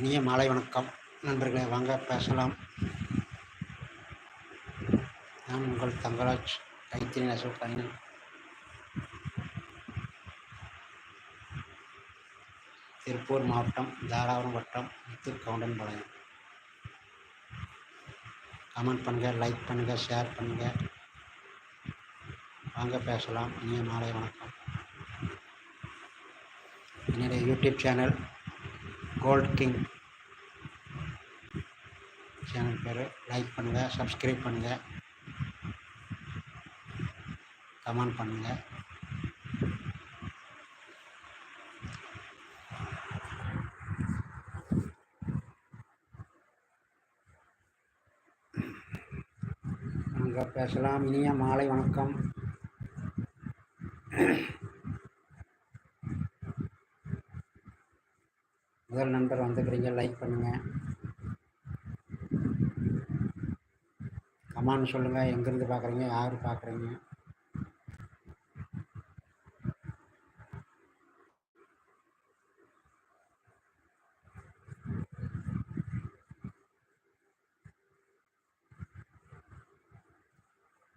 இனிய மாலை வணக்கம். நண்பர்களே வாங்க பேசலாம். நான் உங்கள் தங்கராஜ் கைத்திரி நெசவு கலைஞன் திருப்பூர் மாவட்டம் தாராபுரம் வட்டம் முத்து கவுண்டன்பாளையம். கமெண்ட் பண்ணுங்கள் லைக் பண்ணுங்கள் ஷேர் பண்ணுங்கள் வாங்க பேசலாம். இனிய மாலை வணக்கம். என்னுடைய YouTube channel Gold King channel பேர். லைக் பண்ணுங்கள் சப்ஸ்கிரைப் பண்ணுங்கள் கமெண்ட் பண்ணுங்கள் அங்கே பேசலாம். இனிய மாலை வணக்கம். முதல் நண்பர் வந்துக்கிறீங்க லைக் பண்ணுங்கள் கமான்னு சொல்லுங்கள் எங்கேருந்து பார்க்குறீங்க யார் பார்க்குறீங்க?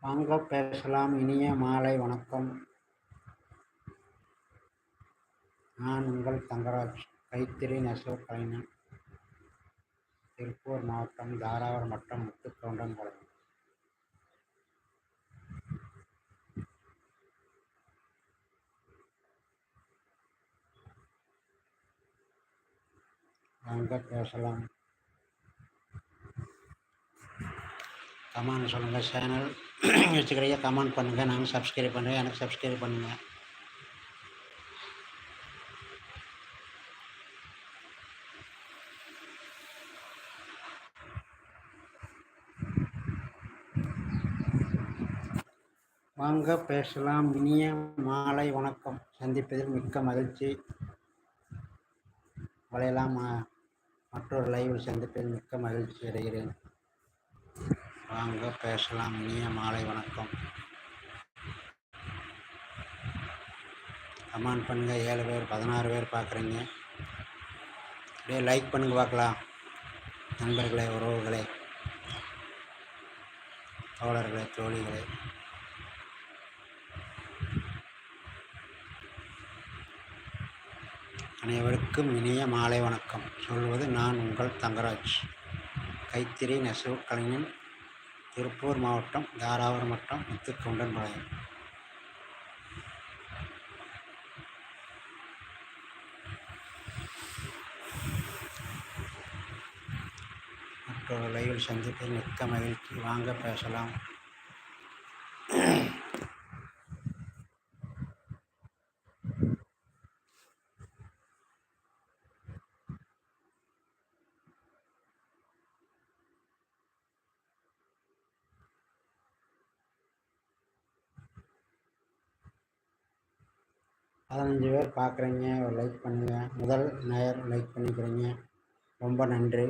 வாங்க பேசலாம். இனிய மாலை வணக்கம். நான் உங்கள் தங்கராஜ். கைத்திரி நெசவு கலைஞன் திருப்பூர் மாவட்டம் தாராபுரம் வட்டம் முத்துக்கவுண்டன்பாளையம் வாங்க பேசலாம். கமெண்ட் சொல்லுங்கள் சேனல். வச்சுக்கிறீங்க கமெண்ட் பண்ணுங்கள் நாங்கள் சப்ஸ்கிரைப் பண்ணுறேன் எனக்கு சப்ஸ்கிரைப் பண்ணுங்கள் வாங்க பேசலாம். இனிய மாலை வணக்கம். சந்திப்பதில் மிக்க மகிழ்ச்சி. வளையலாம் மற்றொரு லைவில் சந்திப்பதில் மிக்க மகிழ்ச்சி அடைகிறேன். வாங்க பேசலாம். இனிய மாலை வணக்கம். கமெண்ட் பண்ணுங்க. ஏழு பேர் பதினாறு பேர் பார்க்குறீங்க. அப்படியே லைக் பண்ணுங்க பார்க்கலாம். நண்பர்களே உறவுகளே தோழர்களே தோழிகளே. அனைவருக்கும் இனிய மாலை வணக்கம். சொல்வது நான் உங்கள் தங்கராஜ். கைத்திரி நெசவு கலைஞன் திருப்பூர் மாவட்டம் தாராபுரம் வட்டம் முத்துக்கவுண்டன்பாளையம் மற்றொரு லைவில் சந்திப்பில் மிக்க மகிழ்ச்சி. வாங்க பேசலாம். பதினஞ்சு பேர் பார்க்குறீங்க ஒரு லைக் பண்ணுங்கள் முதல் நேயர் லைக் பண்ணிக்கிறீங்க. ரொம்ப நன்றி.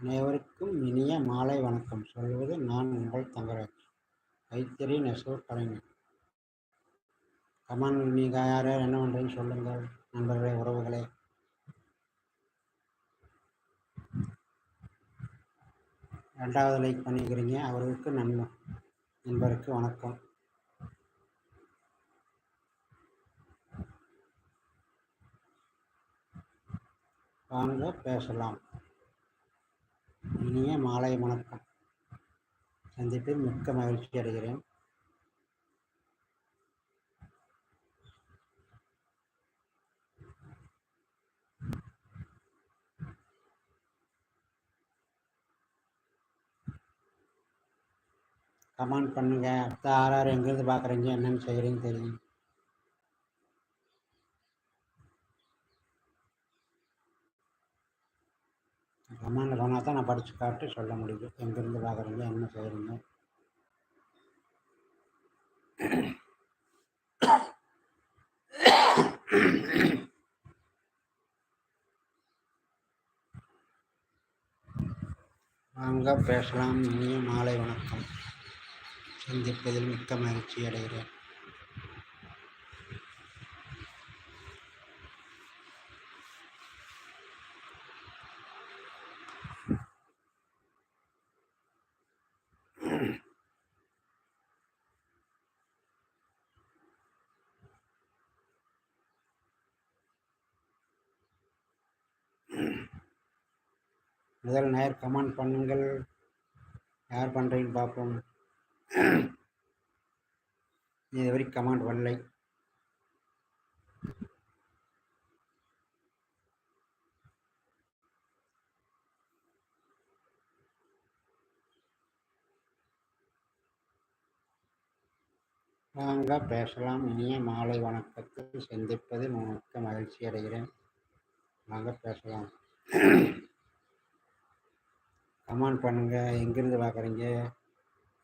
அனைவருக்கும் இனிய மாலை வணக்கம். சொல்வது நான் உங்கள் தங்கராஜ். கைத்தறி நெசவு கலைஞர். கமான் நீங்கள் யார் யார் என்ன பண்ணுறீங்கன்னு சொல்லுங்கள் நண்பர்களே உறவுகளே. ரெண்டாவது லைக் பண்ணிக்கிறீங்க. அவருக்கு நன்மை. நண்பருக்கு வணக்கம். வாங்க பேசலாம். இனிய மாலை வணக்கம். சந்திப்பில் மிக்க மகிழ்ச்சி அடைகிறேன். கமெண்ட் பண்ணுங்கள் அடுத்த ஆறாறு எங்கேருந்து பார்க்குறீங்க? என்னென்னு செய்கிறீங்க தெரியும். கமெண்டில் சொன்னால் தான் நான் படித்து காட்டு சொல்ல முடியும். எங்கேருந்து பார்க்குறீங்க? என்ன செய்கிறீங்க வாங்க பேசலாம். இனிய மாலை வணக்கம். சந்திப்பதில் மிக்க மகிழ்ச்சி அடைகிறேன். முதல் நேர் கமெண்ட் பண்ணுங்கள். யார் பண்ணுறீங்கன்னு பார்ப்போம். இதுவரை கமாண்ட் கமெண்ட் வரலை. வாங்க பேசலாம். இனிய மாலை வணக்கத்தில் சந்திப்பதில் மிக மகிழ்ச்சி அடைகிறேன். வாங்க பேசலாம். கமெண்ட் பண்ணுங்கள் எங்கேருந்து பார்க்குறீங்க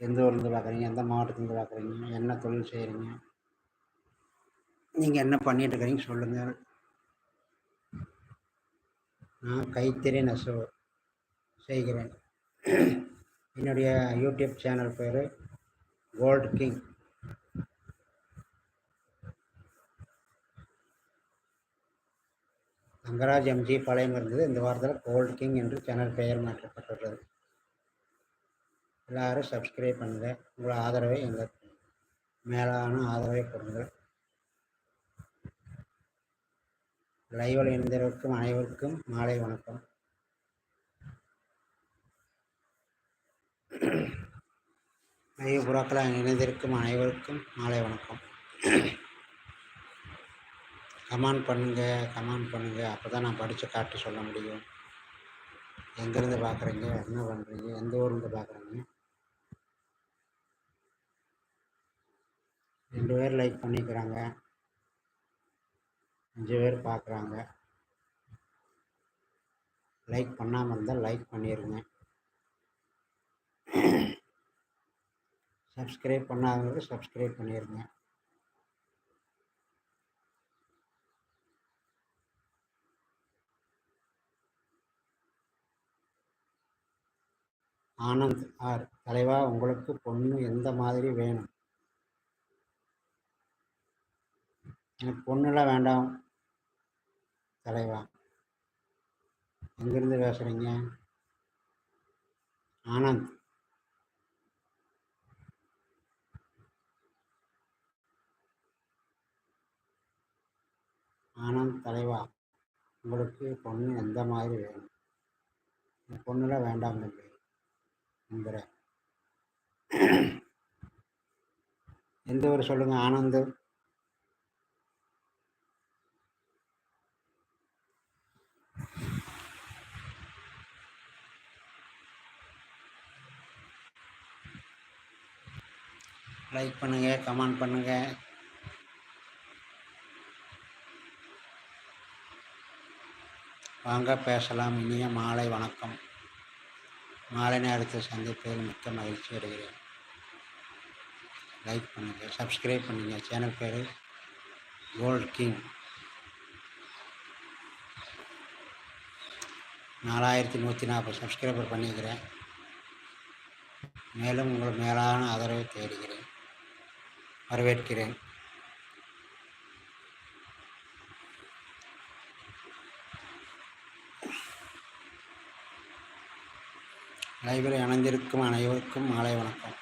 எந்த ஊர்லேருந்து பார்க்குறீங்க எந்த மாவட்டத்துலேருந்து பார்க்குறீங்க என்ன தொழில் செய்கிறீங்க நீங்கள் என்ன பண்ணிகிட்டு இருக்கிறீங்க சொல்லுங்கள் நான் கைத்தறி நெசவு செய்கிறேன். என்னுடைய யூடியூப் சேனல் பேர் Gold King. Thangaraj MG Palayam இருந்தது. இந்த வாரத்தில் கோல்டு கிங் என்று சேனல் பெயர் மாற்றப்பட்டுள்ளது. எல்லாரும் சப்ஸ்கிரைப் பண்ணுங்கள் உங்கள் ஆதரவை எங்களுக்கு மேலான ஆதரவை கொடுங்கள் லைவில் இணைந்தவருக்கும் அனைவருக்கும் மாலை வணக்கம். லைவ் புறாக்கள் இணைந்திருக்கும் அனைவருக்கும் மாலை வணக்கம். கமெண்ட் பண்ணுங்கள் கமெண்ட் பண்ணுங்கள் அப்போ தான் நான் படித்து காட்டு சொல்ல முடியும். எங்கேருந்து பார்க்குறீங்க என்ன பண்ணுறீங்க எந்த ஊர்லேருந்து பார்க்குறீங்க ரெண்டு பேர் லைக் பண்ணிக்கிறாங்க. அஞ்சு பேர் பார்க்குறாங்க லைக் பண்ணாமல் இருந்தால் லைக் பண்ணிடுங்க சப்ஸ்கிரைப் பண்ணாதவங்க சப்ஸ்கிரைப் பண்ணிடுங்க ஆனந்த் ஆர் தலைவா உங்களுக்கு பொண்ணு எந்த மாதிரி வேணும்? எனக்கு பொண்ணுலாம் வேண்டாம் தலைவா. எங்கேருந்து பேசுகிறீங்க ஆனந்த். ஆனந்த் தலைவா உங்களுக்கு பொண்ணு எந்த மாதிரி வேணும்? பொண்ணுலாம் வேண்டாம் தம்பி நம்புகிறேன் எந்த ஊர் சொல்லுங்கள் ஆனந்த்? லைக் பண்ணுங்கள் கமெண்ட் பண்ணுங்கள் வாங்க பேசலாம். இனிய மாலை வணக்கம். மாலை நேரத்தில் சந்திப்பதில் மிக்க மகிழ்ச்சி அடைகிறேன். லைக் பண்ணுங்கள் சப்ஸ்கிரைப் பண்ணுங்கள் சேனல் பேர் கோல்ட் கிங் நாலாயிரத்தி நூற்றி நாற்பது சப்ஸ்கிரைபர் பண்ணிக்கிறேன். மேலும் உங்கள் மேலான ஆதரவை தேடுகிறேன். வரவேற்கிறேன். லைப்ரரி அணைந்திருக்கும் அனைவருக்கும் மாலை வணக்கம்.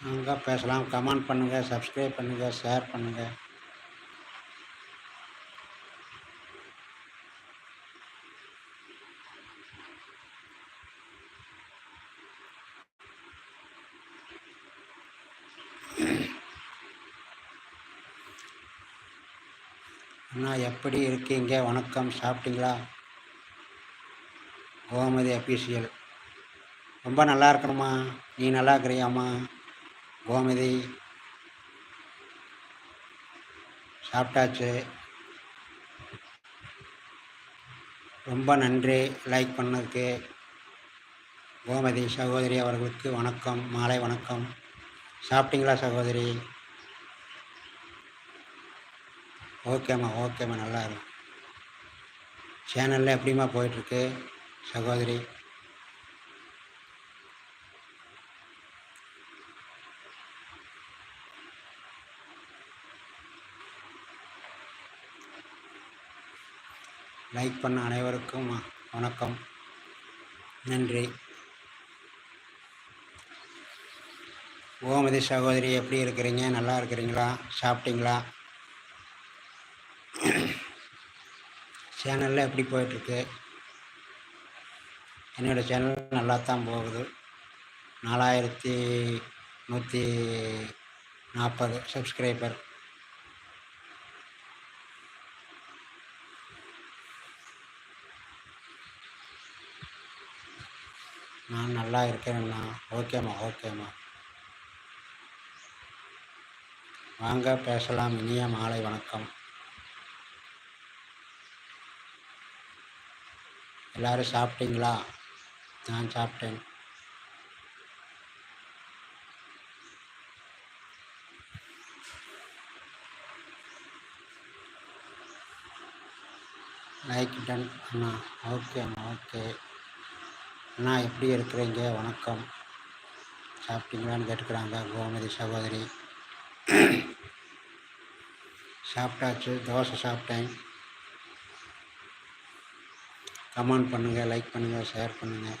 அங்கே பேசலாம். கமெண்ட் பண்ணுங்கள் சப்ஸ்கிரைப் பண்ணுங்கள் ஷேர் பண்ணுங்கள் அண்ணா எப்படி இருக்கீங்க? வணக்கம். சாப்பிட்டீங்களா? கோமதி அஃபீஷியல் ரொம்ப நல்லா இருக்கணுமா நீ நல்லா இருக்கிறியாம்மா? கோமதி. சாப்பிட்டாச்சு. ரொம்ப நன்றி. லைக் பண்ணதுக்கு. கோமதி சகோதரி அவர்களுக்கு வணக்கம். மாலை வணக்கம். சாப்பிட்டீங்களா சகோதரி? ஓகேம்மா ஓகேம்மா நல்லா இருக்கும் சேனலில் எப்படிம்மா போயிட்டுருக்கு சகோதரி? லைக் பண்ண அனைவருக்கும் வணக்கம். நன்றி. கோமதி சகோதரி எப்படி இருக்கிறீங்க? நல்லா இருக்கிறீங்களா? சாப்பிட்டீங்களா? சேனலில் எப்படி போயிட்டுருக்கு? என்னோடய சேனல் நல்லா தான் போகுது. நாலாயிரத்தி நூற்றி நாற்பது சப்ஸ்கிரைபர். நான் நல்லா இருக்கிறேண்ணா ஓகேம்மா ஓகேம்மா. வாங்க பேசலாம். இனிய மாலை வணக்கம். எல்லோரும் சாப்பிட்டீங்களா? நான் சாப்பிட்டேன். லைக் டன் அண்ணா. ஓகே அண்ணா ஓகே. அண்ணா எப்படி இருக்கிறீங்க? வணக்கம். சாப்பிட்டீங்களான்னு கேட்டுக்கிறாங்க. கோமதி சகோதரி. சாப்பிட்டாச்சு. தோசை சாப்பிட்டேன். கமெண்ட் பண்ணுங்கள் லைக் பண்ணுங்கள் ஷேர் பண்ணுங்கள்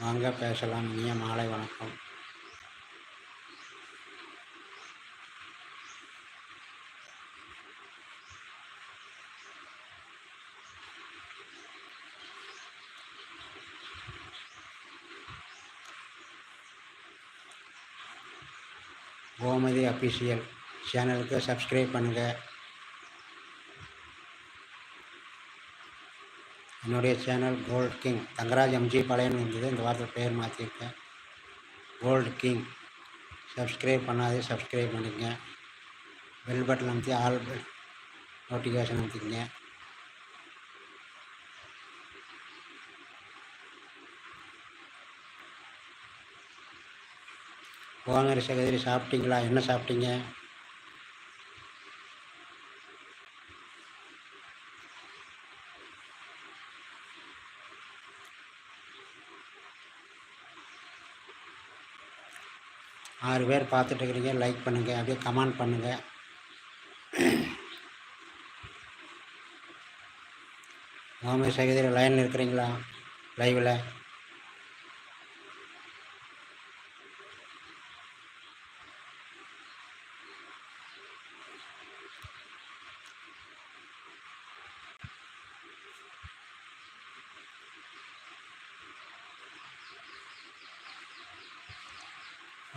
வாங்க பேசலாம். இனிய மாலை வணக்கம். கோமதி அஃபிஷியல் சேனலுக்கு சப்ஸ்கிரைப் பண்ணுங்கள் என்னுடைய channel Gold King. Thangaraj MG பழையன்னு இருந்தது இந்த வாரத்தில் பேர் மாற்றிருக்கேன் கோல்டு கிங். சப்ஸ்கிரைப் பண்ணாதே சப்ஸ்கிரைப் பண்ணிக்கங்க. பெல் பட்டன் அமைத்து ஆல் நோட்டிஃபிகேஷன் அமைத்திக்கங்க. கோமரி சகோதரி சாப்பிட்டீங்களா? என்ன சாப்பிட்டீங்க? ஆறு பேர் பார்த்துட்டு இருக்கிறீங்க. லைக் பண்ணுங்கள் அப்படியே கமெண்ட் பண்ணுங்கள் கோமதி சகோதரி லைன் இருக்கிறீங்களா? லைவில்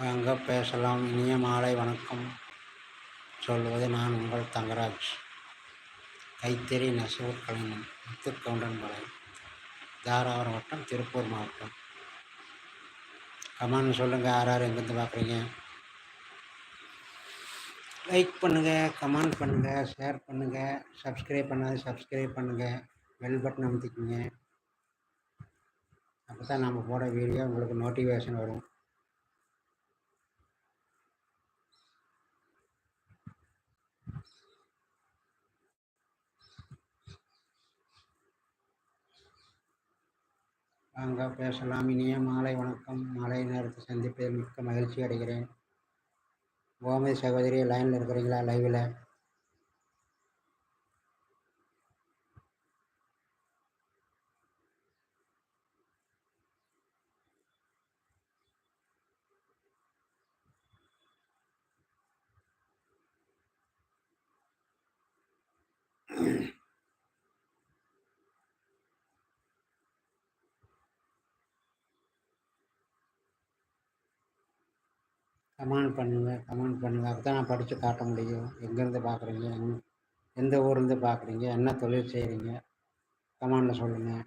வாங்க பேசலாம். இனிய மாலை வணக்கம். சொல்வது நான் உங்கள் தங்கராஜ். கைத்தறி நெசவு கலைஞன் முத்துக்கவுண்டன் தாராபுரம் வட்டம் திருப்பூர் மாவட்டம். கமெண்ட் சொல்லுங்கள் யார் யார் எங்கேருந்து பார்க்குறீங்க? லைக் பண்ணுங்கள் கமெண்ட் பண்ணுங்கள் ஷேர் பண்ணுங்கள் சப்ஸ்கிரைப் பண்ணாது சப்ஸ்கிரைப் பண்ணுங்கள் பெல் பட்டன் அமைத்திக்குங்க. அப்போ தான் நம்ம போட வீடியோ உங்களுக்கு நோட்டிஃபிகேஷன் வரும். வாங்க பேசலாம். இனிய மாலை வணக்கம். மாலை நேரத்தை சந்திப்பதில் மிக்க மகிழ்ச்சி அடைகிறேன். கோமதி சகோதரி லைனில் இருக்கிறீங்களா? லைவில் கமெண்ட் பண்ணுங்கள் கமெண்ட் பண்ணுங்கள் அப்போ தான் நான் படித்து காட்ட முடியும். எங்கேருந்து பார்க்குறீங்க? எங் எந்த ஊர்லேருந்து பார்க்குறீங்க? என்ன தொழில் செய்கிறீங்க? கமாண்டில் சொல்லுங்கள்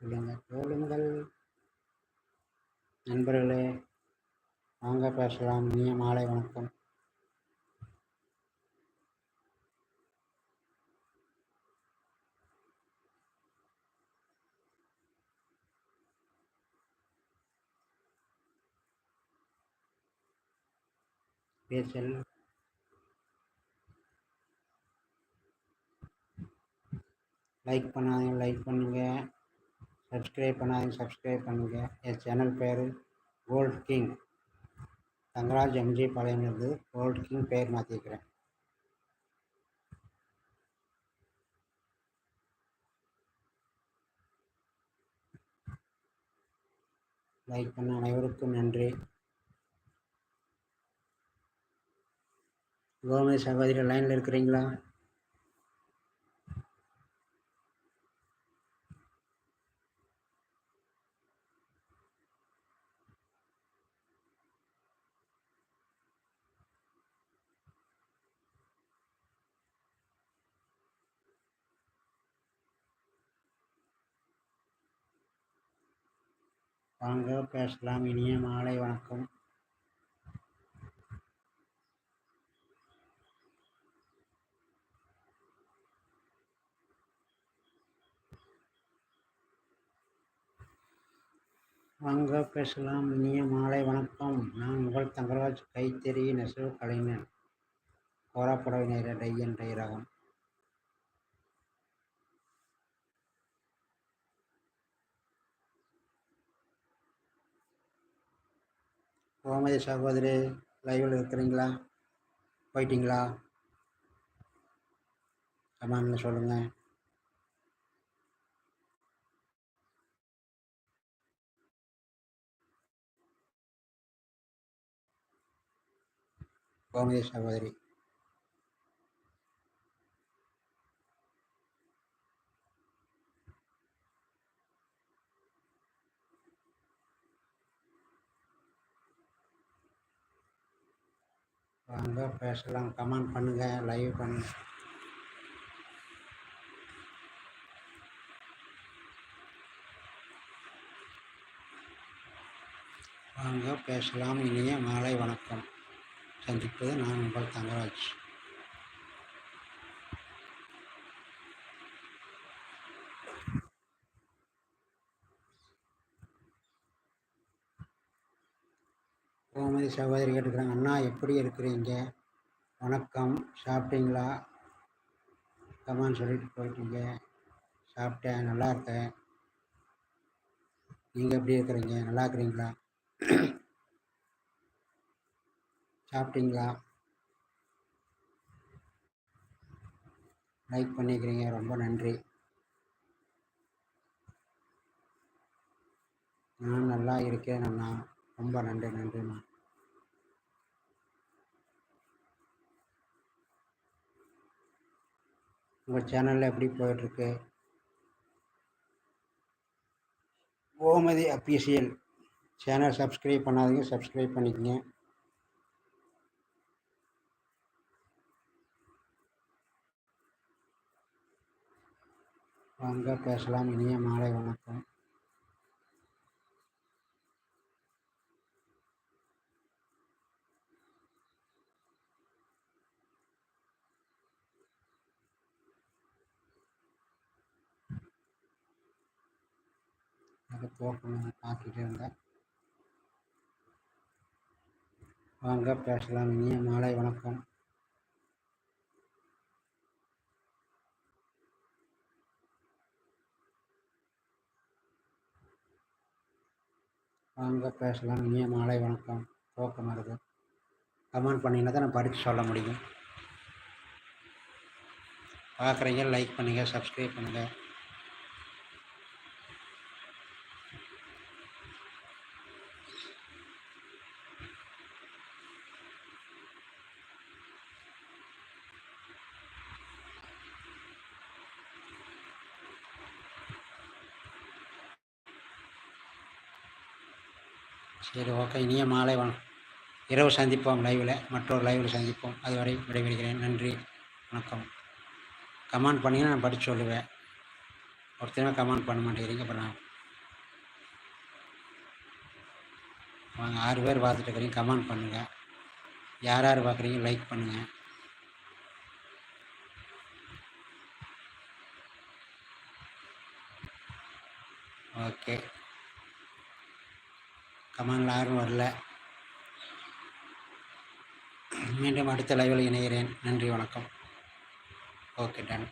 சொல்லுங்கள் போலுங்கள் நண்பர்களே வாங்க பேசலாம். இனிய மாலை வணக்கம். பேசல். லைக் பண்ணாதீங்க லைக் பண்ணுங்கள் சப்ஸ்கிரைப் பண்ணாதீங்க சப்ஸ்கிரைப் பண்ணுங்கள் என் சேனல் பேர் கோல்ட் கிங் தங்கராஜ் எம்ஜி பாளையம்லேருந்து கோல்ட் கிங் பேர் மாற்றிக்கிறேன் லைக் பண்ண அனைவருக்கும் நன்றி. கோமதி சகோதரி லைனில் இருக்கிறீங்களா? வாங்க பேசலாம். இனிய மாலை வணக்கம். வாங்க பேசலாம். இனிய மாலை வணக்கம். நான் உங்கள் தங்கராஜ் கைத்தறி நெசவு கலைஞன். கோராப்புடவை நேர டையன் டைரகம் கோமதி சகோதரி லைவில் இருக்கிறீங்களா? போயிட்டீங்களா? கமெண்டில் சொல்லுங்கள் கோமதி சகோதரி. வாங்க பேசலாம் கமெண்ட் பண்ணுங்கள் லைவ் பண்ணுங்க. வாங்க பேசலாம். இனிய மாலை வணக்கம். சந்திப்பது நான் உங்கள் தங்கராஜ். கோமதி சகோதரி கேட்டுக்கிறாங்க அண்ணா எப்படி இருக்கிறீங்க? வணக்கம். சாப்பிட்டீங்களா? கமான்னு சொல்லிட்டு போயிட்டீங்க. சாப்பிட்டேன் நல்லா இருக்கேன். நீங்கள் எப்படி இருக்கிறீங்க? நல்லா இருக்கிறீங்களா? சாப்பிட்டீங்களா? லைக் பண்ணிக்கிறீங்க ரொம்ப நன்றி. நான் நல்லா இருக்கேன் அண்ணா. ரொம்ப நன்றி நன்றிண்ணா உங்கள் சேனலில் எப்படி போயிட்டுருக்கு? கோமதி அஃபீஷியல் சேனல் சப்ஸ்கிரைப் பண்ணாதீங்க சப்ஸ்கிரைப் பண்ணிக்கங்க. வாங்க பேசலாம். இனிய மாலை வணக்கம். அப்படியே போக்கணும் பார்த்துட்டே இருந்தேன். வாங்க பேசலாம். இனிய மாலை வணக்கம். வாங்க பேசலாம். இனிய மாலை வணக்கம். தோக்கம் வருது கமெண்ட் பண்ணிங்கன்னா தான் நான் படித்து சொல்ல முடியும். பார்க்குறீங்க லைக் பண்ணுங்கள் சப்ஸ்கிரைப் பண்ணுங்கள் சரி ஓகே இனிய மாலை வணக்கம் இரவு சந்திப்போம் லைவில் மற்றொரு லைவில் சந்திப்போம். அதுவரை விடைபெறுகிறேன். நன்றி. வணக்கம். கமெண்ட் பண்ணிங்கன்னா நான் படித்து சொல்லுவேன். ஒருத்தருமே கமெண்ட் பண்ண மாட்டேங்கிறீங்க. அப்புறம் நான் வாங்க ஆறு பேர் பார்த்துட்டு இருக்கிறீங்க. கமெண்ட் பண்ணுங்கள் யார் யார் பார்க்குறீங்க? லைக் பண்ணுங்கள் ஓகே கமெண்டில் யாரும் வரல. மீண்டும் அடுத்த லைவில் இணைகிறேன். நன்றி வணக்கம். Okay done